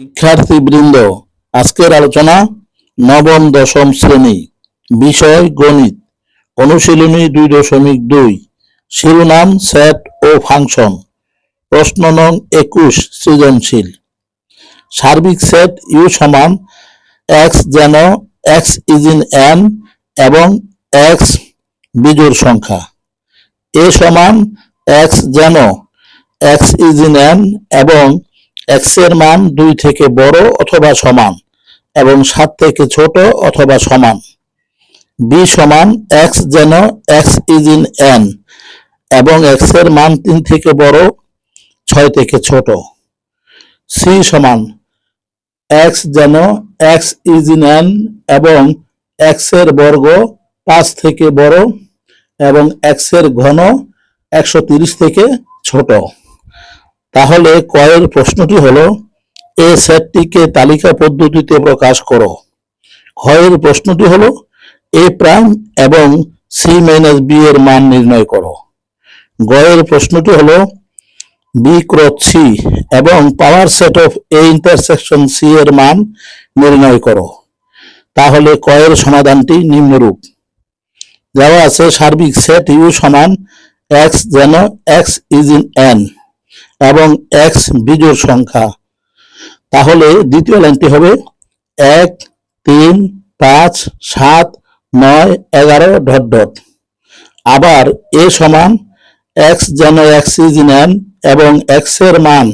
শিক্ষার্থীবৃন্দ, আজকের আলোচনা নবম দশম শ্রেণি, বিষয় গণিত, অনুশীলনী দুই দশমিক দুই, শিরোনাম সেট ও ফাংশন, প্রশ্ন নং একুশ, সৃজনশীল। সার্বিক সেট ইউ সমান এক্স যেন এক্স ইজ ইন এন এবং এক্স বিজোড় সংখ্যা। এ সমান এক্স যেন এক্স ইজ ইন এন এবং এক্সের মান দুই থেকে বড় অথবা সমান এবং সাত থেকে ছোট অথবা সমান। বি সমান এক্স যেন এক্স ইজ ইন এন এবং এক্সের মান তিন থেকে বড়, ছয় থেকে ছোট। সি সমান এক্স যেন এক্স ইজ ইন এন এবং এক্সের বর্গ পাঁচ থেকে বড় এবং এক্সের ঘন একশো থেকে ছোট। তাহলে কয়ের প্রশ্নটি হলো, এ সেটটিকে তালিকা পদ্ধতিতে প্রকাশ করো। ক্ষয়ের প্রশ্নটি হলো, এ প্রাইম এবং সি মাইনাস বি এর মান নির্ণয় করো। গয়ের প্রশ্নটি হলো, বি ক্রস সি এবং power set of A intersection C এর মান নির্ণয় করো। তাহলে কয়ের সমাধানটি নিম্নরূপ। দেওয়া আছে সার্বিক সেট ইউ সমান এক্স যেন এক্স ইজ ইন এন। এবং এক্স বিজোড় সংখ্যা। তাহলে দ্বিতীয় লাইনটি হবে এক, তিন, পাঁচ, সাত, নয়, এগারো, ডট ডট। আবার এ সমান এক্স যেন এক্স ইজ ইন এন এবং এক্সের মান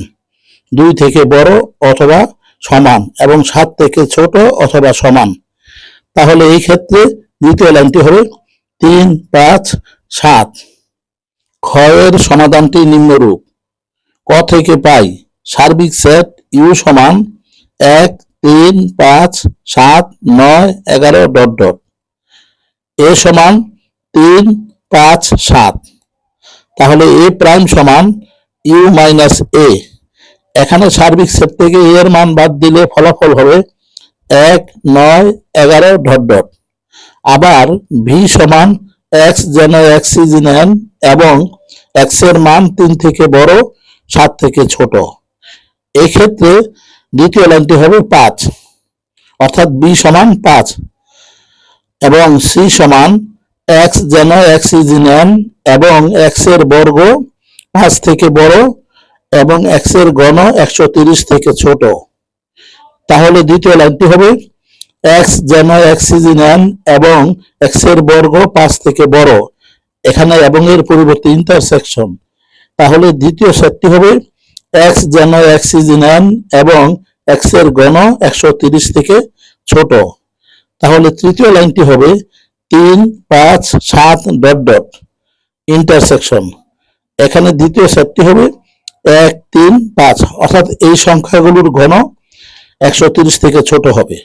দুই থেকে বড় অথবা সমান এবং সাত থেকে ছোট অথবা সমান। তাহলে এই ক্ষেত্রে দ্বিতীয় লাইনটি হবে তিন, পাঁচ, সাত। ক্ষয়ের সমাধানটি নিম্নরূপ। ক থেকে পাই? সার্বিক সেট ইউ সমান এক, তিন, পাঁচ, সাত, নয়, এগারো, ডট ডট। এ সমান তিন, পাঁচ, সাত। তাহলে এ প্রাইম সমান ইউ মাইনাস এ এখানে সার্বিক সেট থেকে এর মান বাদ দিলে ফলাফল হবে এক, নয়, এগারো, ডট ডট। আবার ভি সমান এক্স যেন এক্স ইজ এবং এক্সের মান তিন থেকে বড় সাত থেকে ছোট। এই ক্ষেত্রে দ্বিতীয় লাইনটি হবে পাঁচ, অর্থাৎ বি সমান পাঁচ, এবং সি সমান এক্স যেন এক্স ইজ ইন এন এবং এক্স বর্গ পাঁচ থেকে বড়, এবং এক্স ঘন একশো তিরিশ থেকে ছোট। তাহলে দ্বিতীয় লাইনটি হবে এক্স যেন এক্স ইজ ইন এন এবং এক্স বর্গ পাঁচ থেকে বড়। এখানে এবং এর পরিবর্তে ইন্টারসেকশন তাহলে দ্বিতীয় সেটটি হবে এক্স যেন এন এবং এক্সের ঘন একশো তিরিশ থেকে ছোট। তাহলে তৃতীয় লাইনটি হবে তিন, পাঁচ, সাত, ডট ডট। ইন্টারসেকশন এখানে দ্বিতীয় সেটটি হবে এক, তিন, পাঁচ। অর্থাৎ এই সংখ্যাগুলোর ঘন একশো থেকে ছোট হবে।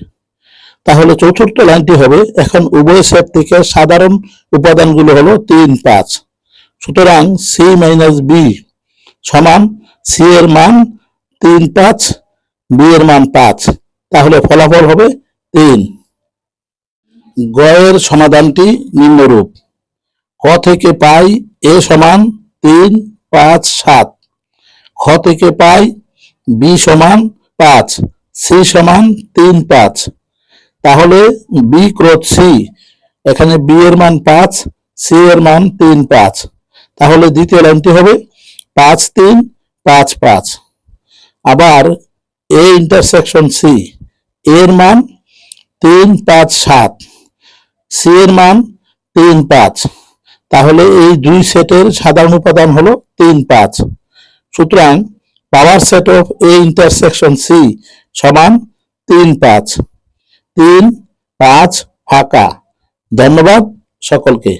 তাহলে চতুর্থ লাইনটি হবে, এখন উভয় সেট থেকে সাধারণ উপাদানগুলো হলো তিন, পাঁচ। সুতরাং সি মাইনাস বি সমান সি এর মান তিন পাঁচ বি এর মান পাঁচ। তাহলে ফলাফল হবে তিন। গয়ের সমাধানটি নিম্নরূপ। ক থেকে পাই এ সমান তিন, পাঁচ, সাত। খ থেকে পাই বি সমান পাঁচ সি সমান তিন, পাঁচ। তাহলে বি ক্রোধ সি এখানে বি এর মান পাঁচ সি এর মান তিন, পাঁচ। তাহলে দ্বিতীয় লাইনটি হবে পাঁচ তিন, পাঁচ পাঁচ। আবার এ ইন্টারসেকশন সি এর মান তিন পাঁচ সাত সি এর মান তিন পাঁচ। তাহলে এই দুই সেটের সাধারণ উপাদান হলো তিন পাঁচ। সুতরাং power set of A intersection C সমান তিন পাঁচ। তিন পাঁচ ফাঁকা। ধন্যবাদ সকলকে।